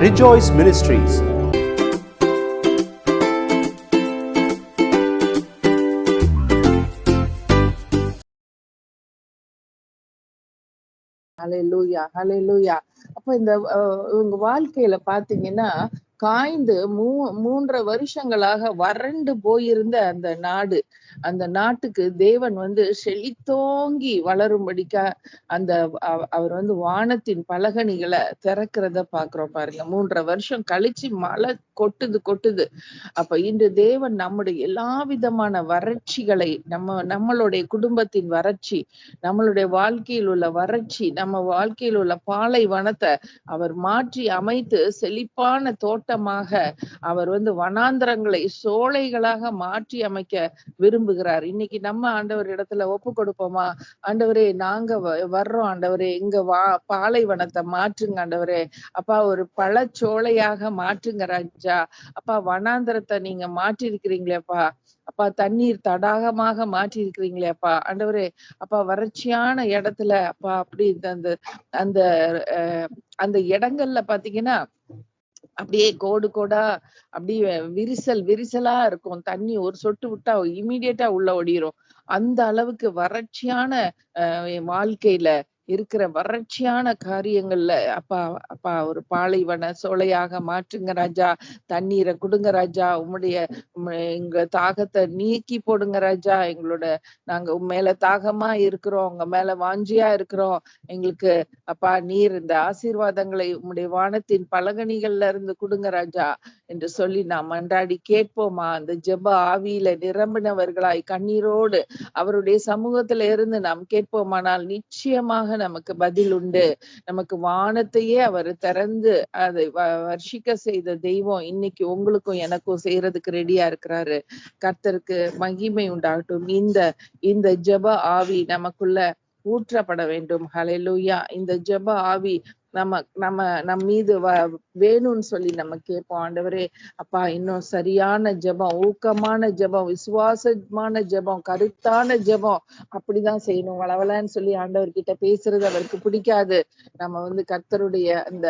Rejoice Ministries. ஹalleluya ஹalleluya அப்ப இந்த அஹ், இவங்க வாழ்க்கையில பாத்தீங்கன்னா காய்ந்து மூ மூன்றரை வருஷங்களாக வறண்டு போயிருந்த அந்த நாடு அந்த நாட்டுக்கு தேவன் வந்து செழித்தோங்கி வளரும்படிக்கா அந்த அவர் வந்து வானத்தின் பலகணிகளை திறக்கிறத பாக்குறோம் பாருங்க. மூன்றரை வருஷம் கழிச்சு மழை கொட்டுது கொட்டுது. அப்ப இன்று தேவன் நம்முடைய எல்லா விதமான வறட்சிகளை நம்ம நம்மளுடைய குடும்பத்தின் வறட்சி நம்மளுடைய வாழ்க்கையில் உள்ள வறட்சி நம்ம வாழ்க்கையில் உள்ள பாலை வனத்தை அவர் மாற்றி அமைத்து செழிப்பான திட்டமாக அவர் வந்து வனாந்திரங்களை சோலைகளாக மாற்றி அமைக்க விரும்புகிறார். இன்னைக்கு நம்ம ஆண்டவர் இடத்துல ஒப்பு கொடுப்போமா? ஆண்டவரே நாங்க வ- வர்றோம் ஆண்டவரே இங்க வா பாலைவனத்தை மாற்றுங்க ஆண்டவரே. அப்பா ஒரு பழச்சோலையாக மாற்றுங்க ராஜா. அப்பா வனாந்திரத்தை நீங்க மாற்றி இருக்கிறீங்களேப்பா அப்பா தண்ணீர் தடாகமாக மாற்றி இருக்கிறீங்களேப்பா ஆண்டவரே அப்பா வறட்சியான இடத்துல அப்பா அப்படி இந்த அந்த அந்த அஹ், அந்த இடங்கள்ல பாத்தீங்கன்னா அப்படியே கோடு கோடா அப்படியே விரிசல் விரிசலா இருக்கும். தண்ணி ஒரு சொட்டு விட்டா இமீடியட்டா உள்ள ஓடிரும் அந்த அளவுக்கு வறட்சியான அஹ், வாழ்க்கையில இருக்கிற வறட்சியான காரியங்கள்ல அப்பா அப்பா ஒரு பாலைவன சோலையாக மாற்றுங்க ராஜா தண்ணீரை கொடுங்க ராஜா உம்முடைய எங்க தாகத்தை நீக்கி போடுங்க ராஜா எங்களோட நாங்க உன் மேல தாகமா இருக்கிறோம் உங்க மேல வாஞ்சியா இருக்கிறோம். எங்களுக்கு அப்பா நீர் இந்த ஆசீர்வாதங்களை உம்முடைய வானத்தின் பலகணிகள்ல இருந்து கொடுங்க ராஜா என்று சொல்லி நாம் மன்றாடி கேட்போமா? அந்த ஜெப ஆவியில நிரம்பினவர்களாய் கண்ணீரோடு அவருடைய சமூகத்துல இருந்து நாம் கேட்போமானால் நிச்சயமாக நமக்கு பதில் உண்டு. நமக்கு வானத்தையே அவர் திறந்து அதை வ- வர்ஷிக்க செய்த தெய்வம் இன்னைக்கு உங்களுக்கும் எனக்கும் செய்யறதுக்கு ரெடியா இருக்கிறாரு. கர்த்தருக்கு மகிமை உண்டாகட்டும். இந்த இந்த ஜெப ஆவி நமக்குள்ள ஊற்றப்பட வேண்டும். ஹalleluya. இந்த ஜப ஆவி நம்ம நம்ம நம் மீது வ வேணும்னு சொல்லி நம்ம கேட்போம். ஆண்டவரே அப்பா இன்னும் சரியான ஜெபம் ஊக்கமான ஜெபம் விசுவாசமான ஜெபம் கருத்தான ஜெபம் அப்படிதான் செய்யணும். வளவலன்னு சொல்லி ஆண்டவர் கிட்ட பேசுறது அவருக்கு பிடிக்காது. நம்ம வந்து கர்த்தருடைய அந்த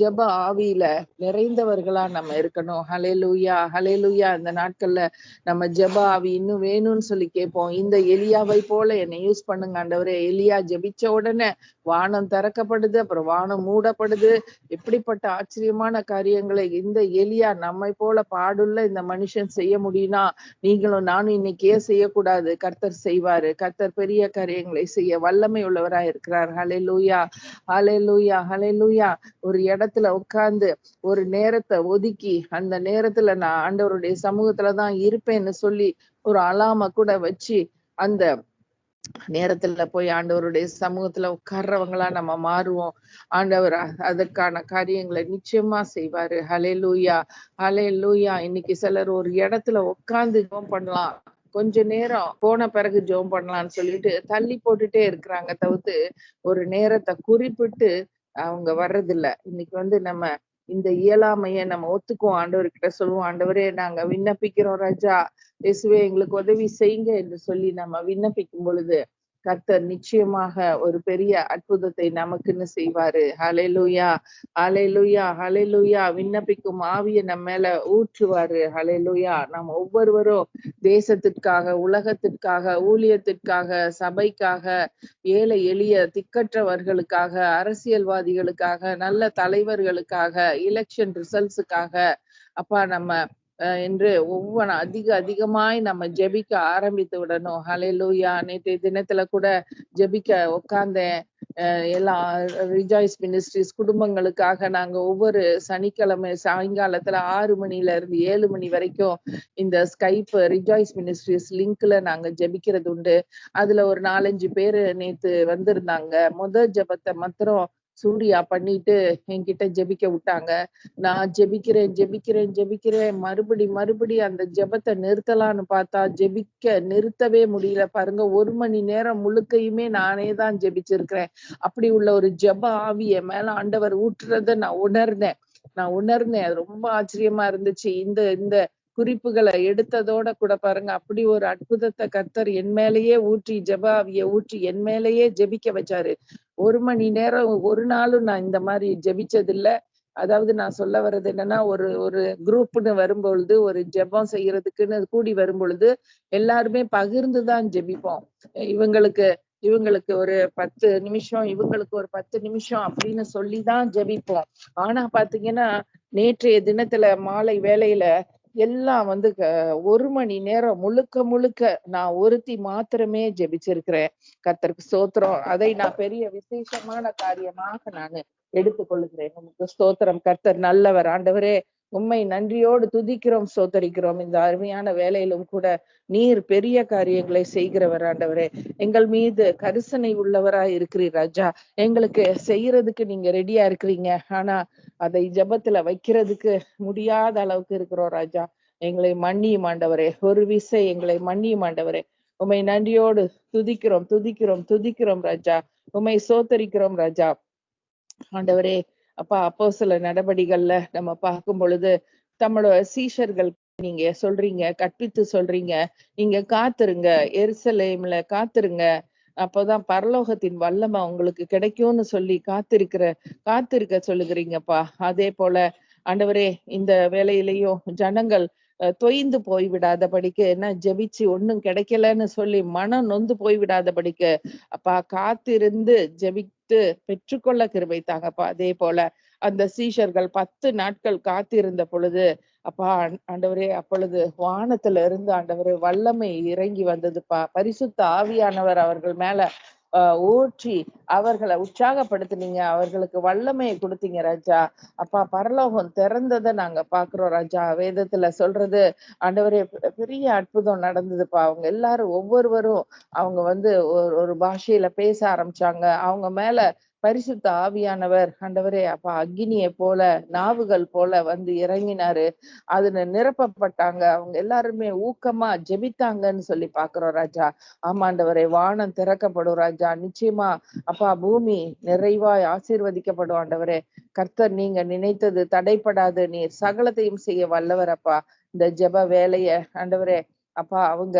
ஜப ஆவியில நிறைந்தவர்களா நம்ம இருக்கணும். ஹலேலூயா ஹலேலூயா இந்த நாட்கள்ல நம்ம ஜப ஆவி இன்னும் வேணும்னு சொல்லி கேட்போம். இந்த எலியாவை போல என்னை யூஸ் பண்ணுங்க ஆண்டவரே. எலியா ஜெபிச்ச உடனே வானம் திறக்கப்படுது அப்புறம் வானம் மூடப்படுது. எப்படிப்பட்ட ஆச்சரியமான காரியங்களை இந்த எலியா நம்மை போல பாடுள்ள இந்த மனுஷன் செய்ய முடியும்னா நீங்களும் நானும் இன்னைக்கே செய்யக்கூடாது. கர்த்தர் செய்வாரு. கர்த்தர் பெரிய காரியங்களை செய்ய வல்லமை உள்ளவரா இருக்கிறார். ஹலே லூயா ஹலே லூயா ஹலே லூயா ஒரு இடத்துல உட்கார்ந்து ஒரு நேரத்தை ஒதுக்கி அந்த நேரத்துல நான் ஆண்டவருடைய சமூகத்துலதான் இருப்பேன்னு சொல்லி ஒரு அலாம கூட வச்சு அந்த நேரத்துல போய் ஆண்டவருடைய சமூகத்துல உட்கார்றவங்களா நம்ம மாறுவோம். ஆண்டவர் அதற்கான காரியங்களை நிச்சயமா செய்வாரு. ஹலே லூயா ஹலே லூயா இன்னைக்கு சிலர் ஒரு இடத்துல உட்கார்ந்து ஜோம் பண்ணலாம். கொஞ்ச நேரம் போன பிறகு ஜோம் பண்ணலாம்னு சொல்லிட்டு தள்ளி போட்டுட்டே இருக்கிறாங்க தவிர்த்து ஒரு நேரத்தை குறிப்பிட்டு அவங்க வர்றதில்ல. இன்னைக்கு வந்து நம்ம இந்த இயலாமைய நம்ம ஒத்துக்குவோம். ஆண்டவர்கிட்ட சொல்லுவோம் ஆண்டவரே நாங்க விண்ணப்பிக்கிறோம் ராஜா. இயேசுவே எங்களுக்கு உதவி செய்யுங்க என்று சொல்லி நம்ம விண்ணப்பிக்கும் பொழுது கர்த்தர் நிச்சயமாக ஒரு பெரிய அற்புதத்தை நமக்குன்னு செய்வாரு. ஹலெலுயா ஹலெலுயா ஹலெலுயா விண்ணப்பிக்கும் ஆவிய நம்ம மேல ஊற்றுவாரு. ஹலெலுயா நம்ம ஒவ்வொருவரும் தேசத்திற்காக உலகத்திற்காக ஊழியத்திற்காக சபைக்காக ஏழை எளிய திக்கற்றவர்களுக்காக அரசியல்வாதிகளுக்காக நல்ல தலைவர்களுக்காக எலெக்ஷன் ரிசல்ட்ஸுக்காக அப்பா நம்ம என்று ஒவ்வொரு அதிக அதிகமாய் நம்ம ஜெபிக்க ஆரம்பித்து விடணும். ஹலே லூயா நேற்றைய தினத்துல கூட ஜெபிக்க உட்கார்ந்தேன் எல்லா ரிஜாய்ஸ் மினிஸ்ட்ரிஸ் குடும்பங்களுக்காக நாங்க ஒவ்வொரு சனிக்கிழமை சாயங்காலத்துல ஆறு மணில இருந்து ஏழு மணி வரைக்கும் இந்த ஸ்கைப் ரிஜாய்ஸ் மினிஸ்ட்ரிஸ் லிங்க்ல நாங்க ஜெபிக்கிறது உண்டு. அதுல ஒரு நாலஞ்சு பேர் நேத்து வந்திருந்தாங்க. முத ஜெபத்தை மாத்திரம் சூர்யா பண்ணிட்டு என்கிட்ட ஜெபிக்க விட்டாங்க. நான் ஜெபிக்கிறேன் ஜெபிக்கிறேன் ஜெபிக்கிறேன். மறுபடி மறுபடி அந்த ஜெபத்தை நிறுத்தலாம்னு பார்த்தா ஜெபிக்க நிறுத்தவே முடியல. பாருங்க ஒரு மணி நேரம் முழுக்கையுமே நானே தான் ஜெபிச்சிருக்கிறேன். அப்படி உள்ள ஒரு ஜெப ஆவிய மேல ஆண்டவர் ஊற்றுறத நான் உணர்ந்தேன். நான் உணர்ந்தேன். அது ரொம்ப ஆச்சரியமா இருந்துச்சு. இந்த இந்த குறிப்புகளை எடுத்ததோட கூட பாருங்க அப்படி ஒரு அற்புதத்தை கர்த்தர் என் மேலேயே ஊற்றி ஜபாவிய ஊற்றி என் மேலேயே ஜெபிக்க வச்சாரு. ஒரு மணி நேரம் ஒரு நாளும் நான் இந்த மாதிரி ஜெபிச்சது இல்ல அதாவது நான் சொல்ல வர்றது என்னன்னா ஒரு ஒரு குரூப்னு வரும்பொழுது ஒரு ஜெபம் செய்யறதுக்குன்னு கூடி வரும்பொழுது எல்லாருமே பகிர்ந்துதான் ஜெபிப்போம். இவங்களுக்கு இவங்களுக்கு ஒரு பத்து நிமிஷம் இவங்களுக்கு ஒரு பத்து நிமிஷம் அப்படின்னு சொல்லிதான் ஜெபிப்போம். ஆனா பாத்தீங்கன்னா நேற்றைய தினத்துல மாலை வேலையில எல்லாம் வந்து ஒரு மணி நேரம் முழுக்க முழுக்க நான் ஒருத்தி மாத்திரமே ஜெபிச்சிருக்கிறேன். கத்தருக்கு ஸ்தோத்திரம். அதை நான் பெரிய விசேஷமான காரியமாக நான் எடுத்துக்கொள்கிறேன். உங்களுக்கு ஸ்தோத்திரம். கர்த்தர் நல்லவர். ஆண்டவரே உண்மை நன்றியோடு துதிக்கிறோம் சோதரிக்கிறோம் இந்த அருமையான வேலையிலும் கூட நீர் பெரிய காரியங்களை செய்கிறவர் ஆண்டவரே. எங்கள் மீது கரிசனை உள்ளவரா இருக்கிறீர் ராஜா. எங்களுக்கு செய்யறதுக்கு நீங்க ரெடியா இருக்கிறீங்க. ஆனா அதை ஜெபத்துல வைக்கிறதுக்கு முடியாத அளவுக்கு இருக்கிறோம் ராஜா. எங்களை மன்னியும் ஆண்டவரே. ஒரு விசை எங்களை மன்னியும் ஆண்டவரே. உம்மை நன்றியோடு துதிக்கிறோம் துதிக்கிறோம் துதிக்கிறோம் ராஜா. உண்மை சோத்தரிக்கிறோம் ராஜா. ஆண்டவரே அப்பா அப்போ சில நடவடிகள்ல நம்ம பார்க்கும் பொழுது தம்மளோட சீஷர்கள் நீங்க சொல்றீங்க கற்பித்து சொல்றீங்க நீங்க காத்துருங்க எருசலேம்ல காத்துருங்க அப்போதான் பரலோகத்தின் வல்லமை உங்களுக்கு கிடைக்கும்னு சொல்லி காத்திருக்கிற காத்திருக்க சொல்லுகிறீங்கப்பா. அதே போல ஆண்டவரே இந்த வேலையிலையும் ஜனங்கள் தொய்ந்து போய்விடாதபடிக்கு என்ன ஜெபிச்சு ஒன்னும் கிடைக்கலன்னு சொல்லி மனம் நொந்து போய்விடாதபடிக்கு அப்பா காத்திருந்து ஜெபி கொடுத்து பெற்றுக்கொள்ள கிருபை தாங்கப்பா. அதே போல அந்த சீஷர்கள் பத்து நாட்கள் காத்திருந்த பொழுது அப்பா ஆண்டவரே அப்பொழுது வானத்துல இருந்து ஆண்டவரே வல்லமை இறங்கி வந்ததுப்பா. பரிசுத்த ஆவியானவர் அவர்கள் மேல ஊற்றி அவர்களை உற்சாகப்படுத்தினீங்க. அவர்களுக்கு வல்லமையை கொடுத்தீங்க ராஜா. அப்பா பரலோகம் திறந்ததை நாங்க பாக்குறோம் ராஜா. வேதத்துல சொல்றது ஆண்டவரே பெரிய அற்புதம் நடந்ததுப்பா. அவங்க எல்லாரும் ஒவ்வொருவரும் அவங்க வந்து ஒரு ஒரு பாஷையில பேச ஆரம்பிச்சாங்க. அவங்க மேல பரிசுத்த ஆவியானவர் ஆண்டவரே அப்பா அக்னியை போல நாவுகள் போல வந்து இறங்கினாரு. அதுல நிரப்பப்பட்டாங்க. அவங்க எல்லாருமே ஊக்கமா ஜெபித்தாங்கன்னு சொல்லி பாக்குறோம் ராஜா. ஆமாண்டவரே வானம் திறக்கப்படும் ராஜா. நிச்சயமா அப்பா பூமி நிறைவாய் ஆசீர்வதிக்கப்படும் ஆண்டவரே. கர்த்தர் நீங்க நினைத்தது தடைப்படாது. நீர் சகலத்தையும் செய்ய வல்லவர் அப்பா. இந்த ஜெப வேலைய ஆண்டவரே அப்பா அவங்க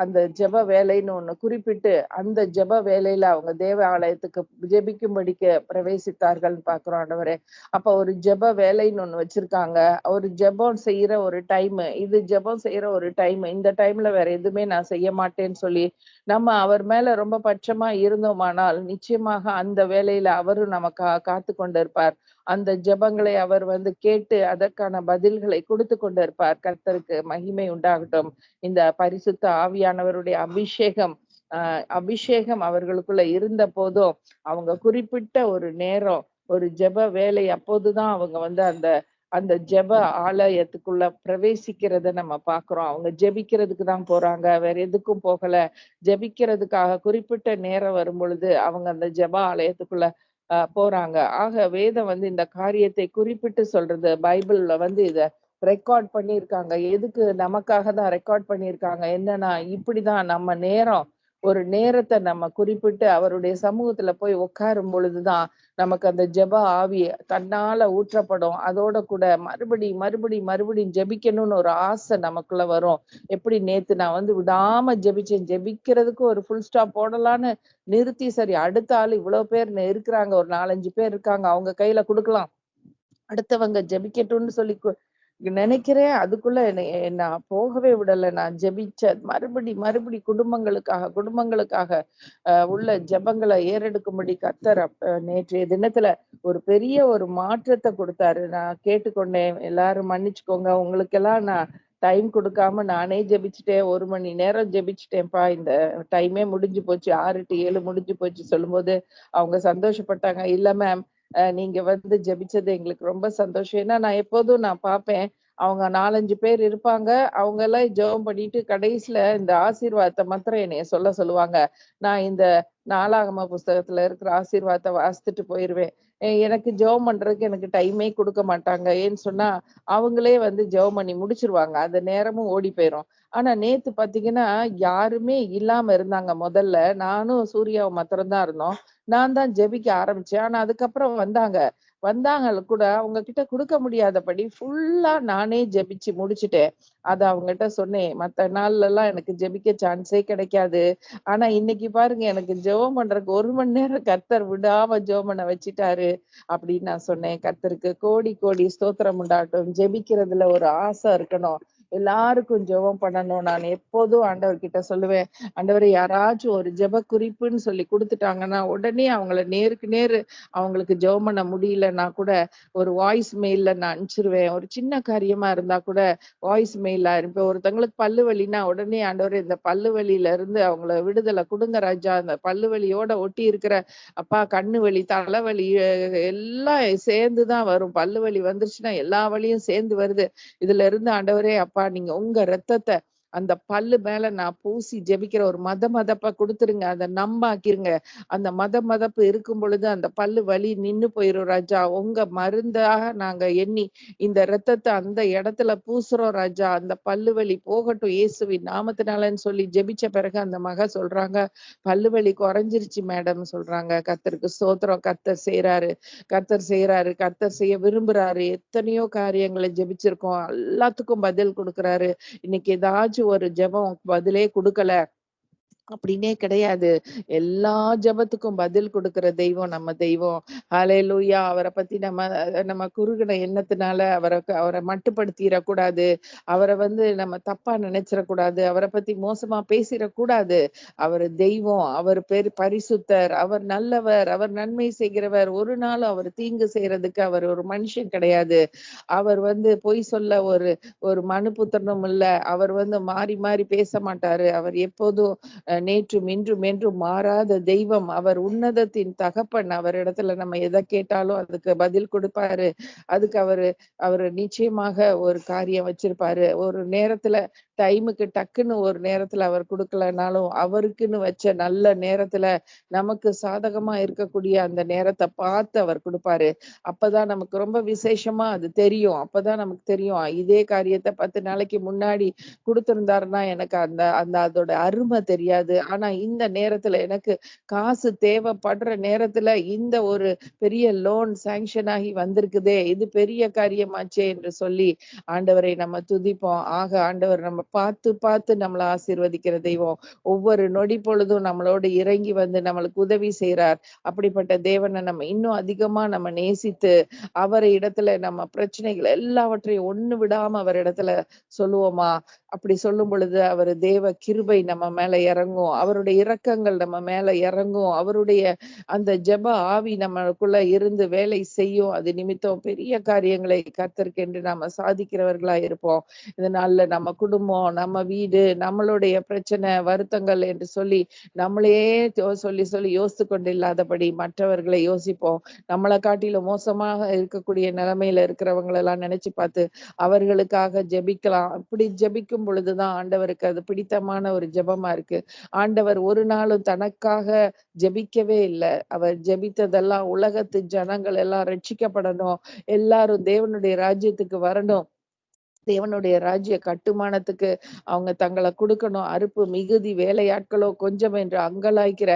அந்த ஜெப வேலைன்னு ஒண்ணு குறிப்பிட்டு அந்த ஜெப வேலையில அவங்க தேவாலயத்துக்கு ஜெபிக்கும்படிக்கு பிரவேசித்தார்கள்னு பாக்குறோம் ஆண்டவரே. அப்ப ஒரு ஜெப வேலைன்னு ஒண்ணு வச்சிருக்காங்க. ஒரு ஜெபம் செய்யற ஒரு டைம் இது ஜெபம் செய்யற ஒரு டைம் இந்த டைம்ல வேற எதுவுமே நான் செய்ய மாட்டேன்னு சொல்லி நம்ம அவர் மேல ரொம்ப பட்சமா இருந்தோமானால் நிச்சயமாக அந்த வேலையில அவரும் நமக்கு காத்து கொண்டிருப்பார் அந்த ஜெபங்களை அவர் வந்து கேட்டு அதற்கான பதில்களை கொடுத்து கொண்டிருப்பார். கர்த்தருக்கு மகிமை உண்டாகட்டும். இந்த பரிசுத்த ஆவியானவருடைய அபிஷேகம் ஆஹ் அபிஷேகம் அவர்களுக்குள்ள இருந்த போதும் அவங்க குறிப்பிட்ட ஒரு நேரம் ஒரு ஜெப வேலை அப்போதுதான் அவங்க வந்து அந்த அந்த ஜெப ஆலயத்துக்குள்ள பிரவேசிக்கிறத நம்ம பாக்குறோம் அவங்க ஜெபிக்கிறதுக்கு தான் போறாங்க. வேற எதுக்கும் போகல. ஜெபிக்கிறதுக்காக குறிப்பிட்ட நேரம் வரும் பொழுது அவங்க அந்த ஜெப ஆலயத்துக்குள்ள போறாங்க. ஆக வேதம் வந்து இந்த காரியத்தை குறிப்பிட்டு சொல்றது பைபிள்ல வந்து இத ரெக்கார்ட் பண்ணியிருக்காங்க. எதுக்கு நமக்காக தான் ரெக்கார்ட் பண்ணியிருக்காங்க? என்னன்னா இப்படிதான் நம்ம நேரம் ஒரு நேரத்தை நம்ம குறிப்பிட்டு அவருடைய சமூகத்துல போய் உட்காரும் பொழுதுதான் நமக்கு அந்த ஜப ஆவி தன்னால ஊற்றப்படும். அதோட கூட மறுபடி மறுபடி மறுபடியும் ஜெபிக்கணும்னு ஒரு ஆசை நமக்குள்ள வரும். எப்படி நேத்து நான் வந்து விடாம ஜபிச்சேன். ஜெபிக்கிறதுக்கு ஒரு ஃபுல் ஸ்டாப் போடலான்னு நிறுத்தி சரி அடுத்த ஆள் இவ்வளவு பேர் இருக்கிறாங்க. ஒரு நாலஞ்சு பேர் இருக்காங்க. அவங்க கையில கொடுக்கலாம். அடுத்தவங்க ஜெபிக்கட்டும்னு சொல்லி கு- நினைக்கிறேன் அதுக்குள்ள என்னை நான் போகவே விடல. நான் ஜெபிச்ச மறுபடி மறுபடி குடும்பங்களுக்காக குடும்பங்களுக்காக உள்ள ஜெபங்களை ஏறெடுக்கும்படி கத்தர் அப்ப நேற்றைய தினத்துல ஒரு பெரிய ஒரு மாற்றத்தை கொடுத்தாரு. நான் கேட்டுக்கொண்டேன் எல்லாரும் மன்னிச்சுக்கோங்க. உங்களுக்கெல்லாம் நான் டைம் கொடுக்காம நானே ஜெபிச்சுட்டேன். ஒரு மணி நேரம் ஜெபிச்சுட்டேன்ப்பா. இந்த டைமே முடிஞ்சு போச்சு. ஆறு டு ஏழு முடிஞ்சு போச்சு. சொல்லும்போது அவங்க சந்தோஷப்பட்டாங்க. இல்ல மேம் நீங்க வந்து ஜெபிச்சது எங்களுக்கு ரொம்ப சந்தோஷம். ஏன்னா நான் எப்போதும் நான் பார்ப்பேன். அவங்க நாலஞ்சு பேர் இருப்பாங்க. அவங்க எல்லாம் ஜெபம் பண்ணிட்டு கடைசியில இந்த ஆசீர்வாதத்தை மாத்திரம் என்னைய சொல்ல சொல்லுவாங்க. நான் இந்த நாலாகம புஸ்தகத்துல இருக்கிற ஆசீர்வாதத்தை வாசித்துட்டு போயிருவேன். எனக்கு ஜெபம் பண்றதுக்கு எனக்கு டைமே கொடுக்க மாட்டாங்க. ஏன்னு சொன்னா அவங்களே வந்து ஜெபம் பண்ணி முடிச்சிருவாங்க. அந்த நேரமும் ஓடி போயிரும். ஆனா நேத்து பாத்தீங்கன்னா யாருமே இல்லாம இருந்தாங்க முதல்ல. நானும் சூர்யாவும் மாத்திரம்தான் இருந்தோம். நான் தான் ஜெபிக்க ஆரம்பிச்சேன். ஆனா அதுக்கப்புறம் வந்தாங்க. வந்தாங்க கூட அவங்க கிட்ட கொடுக்க முடியாதபடி ஃபுல்லா நானே ஜெபிச்சு முடிச்சுட்டேன் அத அவங்ககிட்ட சொன்னேன். மத்த நாள்ல எல்லாம் எனக்கு ஜெபிக்க சான்ஸே கிடைக்காது. ஆனா இன்னைக்கு பாருங்க எனக்கு ஜெபம் பண்றதுக்கு ஒரு மணி நேரம் கர்த்தர் விடாம ஜெபம் பண்ண வச்சுட்டாரு அப்படின்னு நான் சொன்னேன். கர்த்தருக்கு கோடி கோடி ஸ்தோத்திரம் உண்டாட்டும் ஜெபிக்கிறதுல ஒரு ஆசை இருக்கணும். எல்லாருக்கும் ஜெபம் பண்ணணும். நான் எப்போதும் ஆண்டவர் கிட்ட சொல்லுவேன் ஆண்டவர் யாராச்சும் ஒரு ஜெப குறிப்புன்னு சொல்லி கொடுத்துட்டாங்கன்னா உடனே அவங்கள நேருக்கு நேரு அவங்களுக்கு ஜெபம் பண்ண முடியலன்னா கூட ஒரு வாய்ஸ் மெயில்ல நான் அனுப்பிச்சிருவேன். ஒரு சின்ன காரியமா இருந்தா கூட வாய்ஸ் மெயில அனுப்பேன் ஒருத்தவங்களுக்கு பல்லு வலினா உடனே ஆண்டவர் இந்த பல்லு வலியில இருந்து அவங்கள விடுதலை கொடுங்க ராஜா. அந்த பல்லு வலியோட ஒட்டி இருக்கிற அப்பா கண்ணு வலி தலைவலி எல்லாம் சேர்ந்துதான் வரும். பல்லு வலி வந்துருச்சுன்னா எல்லா வழியும் சேர்ந்து வருது. இதுல இருந்து ஆண்டவரே அப்பா நீங்க உங்க ரத்தத்தை அந்த பல்லு மேல நான் பூசி ஜெபிக்கிற ஒரு மத மதப்ப கொடுத்துருங்க. அதை நம்பாக்கிருங்க. அந்த மத மதப்பு இருக்கும் பொழுது அந்த பல்லு வலி நின்னு போயிரும் ராஜா. உங்க மருந்தாக நாங்க எண்ணி இந்த ரத்தத்தை அந்த இடத்துல பூசுறோம் ராஜா. அந்த பல்லு வலி போகட்டும். இயேசுவின் நாமத்தினாலன்னு சொல்லி ஜெபிச்ச பிறகு அந்த மக சொல்றாங்க பல்லு வலி குறைஞ்சிருச்சு மேடம் சொல்றாங்க. கர்த்தருக்கு சோத்திரம் கர்த்தர் செய்யறாரு கர்த்தர் செய்யறாரு கர்த்தர் செய்ய விரும்புறாரு. எத்தனையோ காரியங்களை ஜெபிச்சிருக்கோம். எல்லாத்துக்கும் பதில் கொடுக்குறாரு. இன்னைக்கு ஏதாச்சும் ஒரு ஜெபம் பதிலே கொடுக்கல. அப்படின்னே கிடையாது. எல்லா ஜெபத்துக்கும் பதில் கொடுக்கிற தெய்வம் நம்ம தெய்வம். ஹalleluya. அவரை பத்தி நம்ம நம்ம குறுகின எண்ணத்தினால அவரை அவரை மட்டுப்படுத்திடக்கூடாது. அவரை வந்து நம்ம தப்பா நினைச்சிடக்கூடாது. அவரை பத்தி மோசமா பேசிடக்கூடாது. அவர் தெய்வம் அவர் பேர் பரிசுத்தர் அவர் நல்லவர் அவர் நன்மை செய்கிறவர். ஒரு நாள் அவர் தீங்கு செய்யறதுக்கு அவர் ஒரு மனுஷன் கிடையாது. அவர் வந்து பொய் சொல்ல ஒரு ஒரு மனு புத்திரனும் இல்ல. அவர் வந்து மாறி மாறி பேச மாட்டாரு. அவர் எப்போதும் நேற்றும் இன்றும் என்றும் மாறாத தெய்வம். அவர் உன்னதத்தின் தகப்பன். அவர் இடத்துல நம்ம எதை கேட்டாலும் அதுக்கு பதில் கொடுப்பாரு. அதுக்கு அவரு அவரு நிச்சயமாக ஒரு காரியம் வச்சிருப்பாரு. ஒரு நேரத்துல டைமுக்கு டக்குன்னு ஒரு நேரத்துல அவர் கொடுக்கலனாலும் அவருக்குன்னு வச்ச நல்ல நேரத்துல நமக்கு சாதகமா இருக்கக்கூடிய அந்த நேரத்தை பார்த்து அவர் கொடுப்பாரு. அப்பதான் நமக்கு ரொம்ப விசேஷமா அது தெரியும். அப்பதான் நமக்கு தெரியும் இதே காரியத்தை பத்து நாளைக்கு முன்னாடி கொடுத்திருந்தாருன்னா எனக்கு அந்த அந்த அதோட அருமை தெரியாது. ஆனா இந்த நேரத்துல எனக்கு காசு தேவைப்படுற நேரத்துல இந்த ஒரு பெரிய லோன் சாங்ஷன் ஆகி வந்திருக்குதே இது பெரிய காரியமாச்சே என்று சொல்லி ஆண்டவரை நம்ம துதிப்போம். ஆக ஆண்டவர் நம்ம பார்த்து பார்த்து நம்மளை ஆசீர்வதிக்கிற தெய்வம். ஒவ்வொரு நொடி பொழுதும் நம்மளோட இறங்கி வந்து நம்மளுக்கு உதவி செய்றார். அப்படிப்பட்ட தேவனை நம்ம இன்னும் அதிகமா நம்ம நேசித்து அவர் இடத்துல நம்ம பிரச்சனைகள் எல்லாவற்றையும் ஒண்ணு விடாம அவர் இடத்துல சொல்லுவோமா? அப்படி சொல்லும் பொழுது அவர் தேவ கிருபை நம்ம மேல இறங்கும். அவருடைய இரக்கங்கள் நம்ம மேல இறங்கும். அவருடைய அந்த ஜெப ஆவி நம்மளுக்குள்ள இருந்து வேலை செய்யும். அது நிமித்தம் பெரிய காரியங்களை கர்த்தருக்கென்று நாம சாதிக்கிறவர்களா இருப்போம். இதனால நம்ம குடும்பம் நம்ம வீடு நம்மளுடைய பிரச்சனை வருத்தங்கள் என்று சொல்லி நம்மளையே சொல்லி சொல்லி யோசித்து கொண்டு இல்லாதபடி மற்றவர்களை யோசிப்போம். நம்மளை காட்டிலும் மோசமாக இருக்கக்கூடிய நிலைமையில இருக்கிறவங்களெல்லாம் நினைச்சு பார்த்து அவர்களுக்காக ஜெபிக்கலாம். அப்படி ஜெபிக்கும் பொழுதுதான் ஆண்டவருக்கு அது பிடித்தமான ஒரு ஜெபமா இருக்கு. ஆண்டவர் ஒரு நாளும் தனக்காக ஜெபிக்கவே இல்லை. அவர் ஜெபித்ததெல்லாம் உலகத்து ஜனங்கள் எல்லாம் ரட்சிக்கப்படணும். எல்லாரும் தேவனுடைய ராஜ்யத்துக்கு வரணும். தேவனுடைய ராஜ்ய கட்டுமானத்துக்கு அவங்க தங்களை கொடுக்கணும். அறுப்பு மிகுதி வேலையாட்களோ கொஞ்சம் என்று அங்கலாய்க்கிற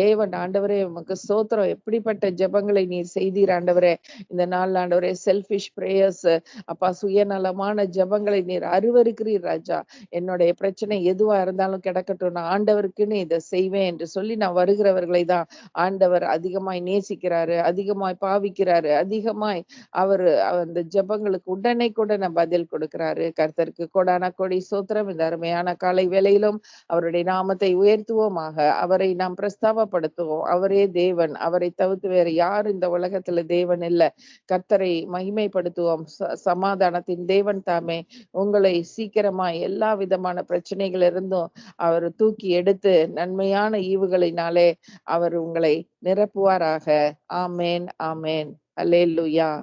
தேவன் ஆண்டவரே உமக்கு சோத்திரம் எப்படிப்பட்ட ஜெபங்களை நீர் செய்தீர் ஆண்டவரே. இந்த நாள் ஆண்டவரே செல்ஃபிஷ் பிரேயர்ஸ் அப்பா சுயநலமான ஜெபங்களை நீர் அருவருக்கிறீர் ராஜா. என்னுடைய பிரச்சனை எதுவா இருந்தாலும் கிடக்கட்டும். நான் ஆண்டவருக்குன்னு இதை செய்வேன் என்று சொல்லி நான் வருகிறவர்களை தான் ஆண்டவர் அதிகமாய் நேசிக்கிறாரு அதிகமாய் பாவிக்கிறாரு அதிகமாய் அவர் அந்த ஜெபங்களுக்கு உடனே கூட நான் பதில் கொடுக்க இருக்கிறாரு கர்த்தருக்கு கோடான கொடி சோத்திரம். இந்த அருமையான காலை வேலையிலும் அவருடைய நாமத்தை உயர்த்துவோமாக. அவரை நாம் பிரஸ்தாபப்படுத்துவோம். அவரே தேவன். அவரை தவிர்த்து வேற யார் இந்த உலகத்துல தேவன் இல்ல. கர்த்தரை மகிமைப்படுத்துவோம். ச- சமாதானத்தின் தேவன் தாமே. உங்களை சீக்கிரமாய் எல்லா விதமான பிரச்சனைகள் இருந்தும் அவர் தூக்கி எடுத்து நன்மையான ஈவுகளினாலே அவர் உங்களை நிரப்புவாராக. ஆமேன் ஆமேன். அல்லேலுயா.